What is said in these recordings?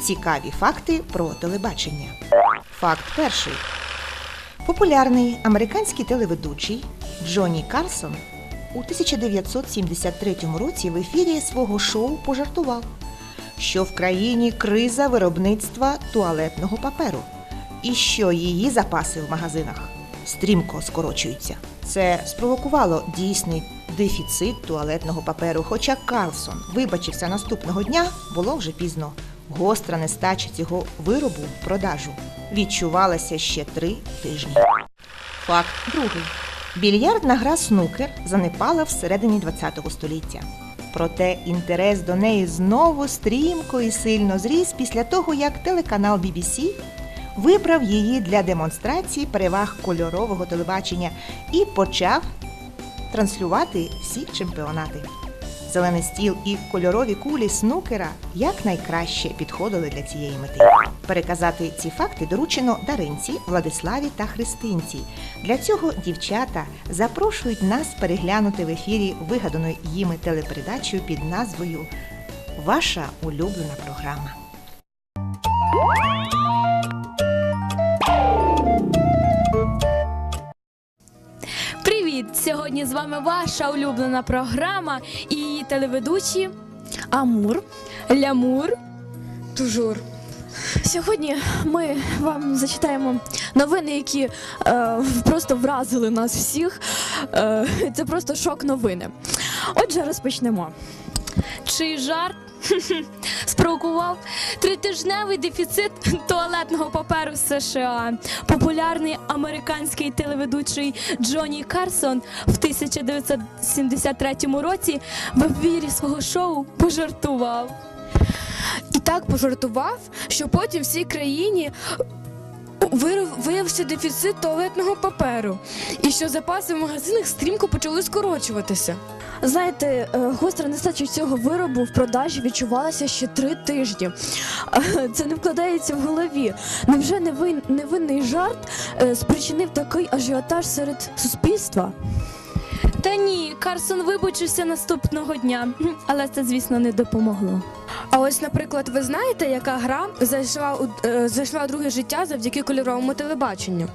Цікаві факти про телебачення. Факт перший. Популярний американський телеведучий Джонні Карсон у 1973 році в ефірі свого шоу пожартував, що в країні криза виробництва туалетного паперу і що її запаси в магазинах стрімко скорочуються. Це спровокувало дійсний дефіцит туалетного паперу. Хоча Карлсон вибачився наступного дня, було вже пізно. Гостра нестача цього виробу в продажу відчувалася ще три тижні. Факт другий. Більярдна гра снукер занепала всередині ХХ століття. Проте інтерес до неї знову стрімко і сильно зріс після того, як телеканал BBC вибрав її для демонстрації переваг кольорового телебачення і почав транслювати всі чемпіонати. Зелений стіл і кольорові кулі снукера якнайкраще підходили для цієї мети. Переказати ці факти доручено Даринці, Владиславі та Христинці. Для цього дівчата запрошують нас переглянути в ефірі вигадану їми телепередачу під назвою Ваша улюблена програма. Сьогодні з вами ваша улюблена програма і її телеведучі Амур, Лямур. Тужур. Сьогодні ми вам зачитаємо новини, які е, просто вразили нас всіх. Е, це просто шок новини. Отже, розпочнемо. Чий жарт спровокував тритижневий дефіцит туалетного паперу в США. Популярний американський телеведучий Джонні Карсон в 1973 році в ефірі свого шоу пожартував. І так пожартував, що потім всій країні виявився дефіцит туалетного паперу, і що запаси в магазинах стрімко почали скорочуватися. Знаєте, е, гостра нестача цього виробу в продажі відчувалася ще три тижні. Е, Це не вкладається в голові. Невже невин, невинний жарт е, спричинив такий ажіотаж серед суспільства? Карсон вибачився наступного дня, але це, звісно, не допомогло. А ось, наприклад, ви знаєте, яка гра зайшла у е, зайшла у друге життя завдяки кольоровому телебаченню?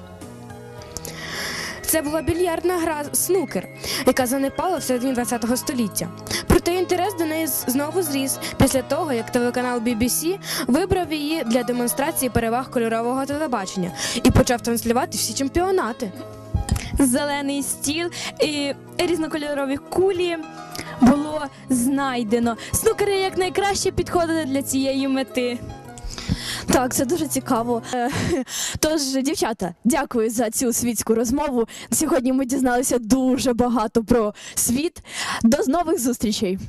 Це була більярдна гра снукер, яка занепала в середині ХХ століття. Проте інтерес до неї знову зріс після того, як телеканал BBC вибрав її для демонстрації переваг кольорового телебачення і почав транслювати всі чемпіонати. Зелений стіл і різнокольорові кулі було знайдено. Снукери якнайкраще підходили для цієї мети. Так, це дуже цікаво. Е, Тож, дівчата, дякую за цю світську розмову. Сьогодні ми дізналися дуже багато про світ. До нових зустрічей!